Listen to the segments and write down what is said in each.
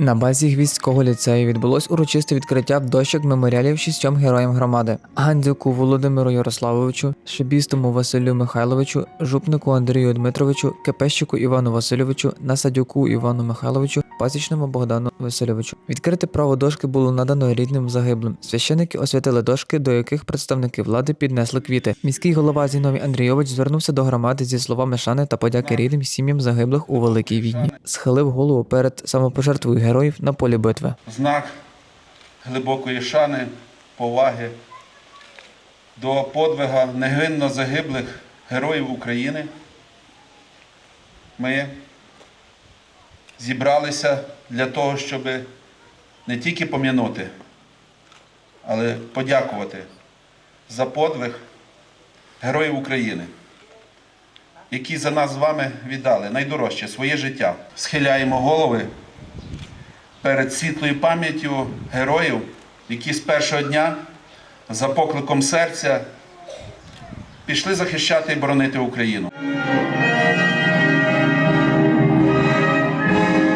На базі Гвіздського ліцею відбулось урочисте відкриття дощок меморіалів шістьом героям громади: Гандзюку Володимиру Ярославовичу, Шебістому Василю Михайловичу, Жупнику Андрію Дмитровичу, Кепещику Івану Васильовичу, Насадюку Івану Михайловичу, Пасічному Богдану Васильовичу. Відкрите право дошки було надано рідним загиблим. Священики освятили дошки, до яких представники влади піднесли квіти. Міський голова Зіновій Андрійович звернувся до громади зі словами шани та подяки рідним сім'ям загиблих у великій війні. Схилив голову перед самопожертвою героїв на полі битви. знак глибокої шани, поваги до подвига негинно загиблих героїв України. Ми зібралися для того, щоб не тільки пом'янути, але подякувати за подвиг героїв України, які за нас з вами віддали найдорожче своє життя. Схиляємо голови перед світлою пам'яттю героїв, які з першого дня за покликом серця пішли захищати і боронити Україну.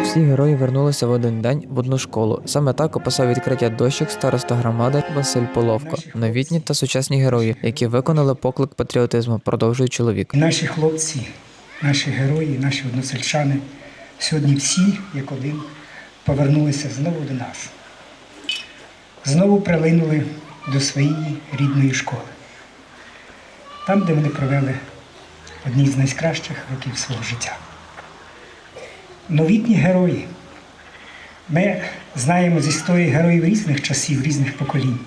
Всі герої вернулися в один день в одну школу. Саме так описав відкриття дощок староста громади Василь Половко. Новітні та сучасні герої, які виконали поклик патріотизму, продовжує чоловік. Наші хлопці, наші герої, наші односельчани сьогодні всі, як один, повернулися знову до нас. Знову прилинули до своєї рідної школи. Там, де вони провели одні з найкращих років свого життя. Новітні герої. Ми знаємо з історії героїв різних часів, різних поколінь.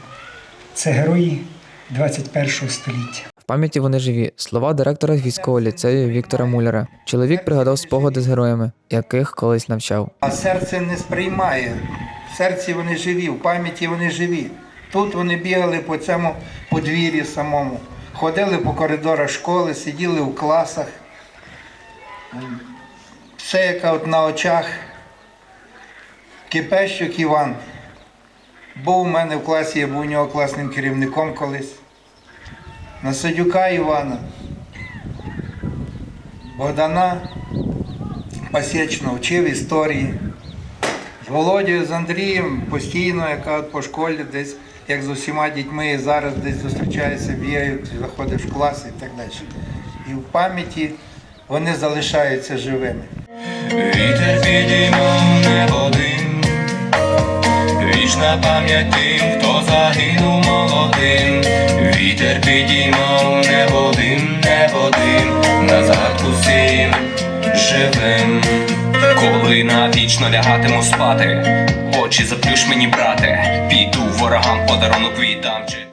Це герої 21 століття. Пам'яті вони живі. Слова директора військового ліцею Віктора Муляра. Чоловік пригадав спогади з героями, яких колись навчав. А серце не сприймає. В серці вони живі, в пам'яті вони живі. Тут вони бігали по цьому подвір'ї самому, ходили по коридорах школи, сиділи в класах. Все як от на очах. Кипещук Іван. Був у мене в класі, я був у нього класним керівником колись. Насадюка Івана. Богдана Пасєчного вчив історії. З Володією, з Андрієм постійно, яка по школі десь, як з усіма дітьми, і зараз десь зустрічаються, бігають, заходиш в клас і так далі. І в пам'яті вони залишаються живими. Вітер підіймав небо вічна пам'ять тим, хто загинув молодим. Вітер підіймав небо дим, небо дим, на згадку всім живим. Коли навічно лягатиму спати, очі заплюш мені, брате, піду ворогам подарунок віддам.